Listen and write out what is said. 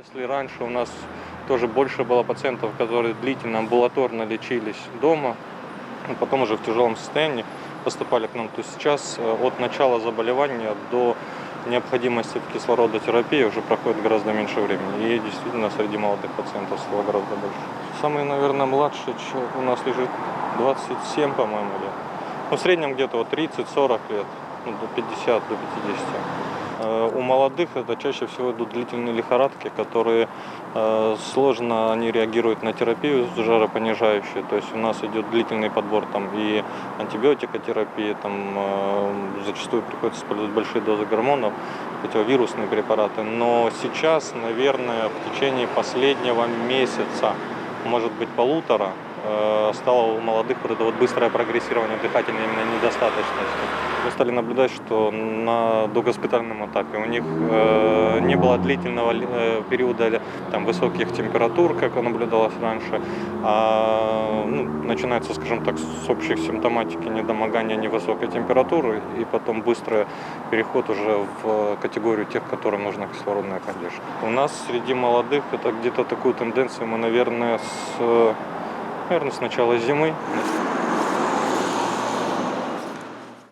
Если раньше у нас тоже больше было пациентов, которые длительно амбулаторно лечились дома, а потом уже в тяжелом состоянии поступали к нам, то сейчас э, от начала заболевания до необходимости в кислородотерапии уже проходит гораздо меньше времени. И действительно среди молодых пациентов стало гораздо больше. Самый, наверное, младший у нас лежит 27, по-моему, лет. Ну, в среднем где-то вот 30-40 лет, ну, до 50, до 50. Э, У молодых это чаще всего идут длительные лихорадки, которые э, сложно они реагируют на терапию жаропонижающую. То есть у нас идет длительный подбор там и антибиотикотерапии, там э, зачастую приходится использовать большие дозы гормонов, противовирусные препараты. Но сейчас, наверное, в течение последнего месяца, может быть полутора, стало у молодых вот это вот быстрое прогрессирование дыхательной именно недостаточности. Мы стали наблюдать, что на догоспитальном этапе у них э, не было длительного э, периода там, высоких температур, как наблюдалось раньше, а ну, начинается, скажем так, с общих симптоматики недомогания невысокой температуры и потом быстрый переход уже в категорию тех, которым нужна кислородная поддержка. У нас среди молодых это где-то такую тенденцию мы, наверное, с, наверное, с начала зимы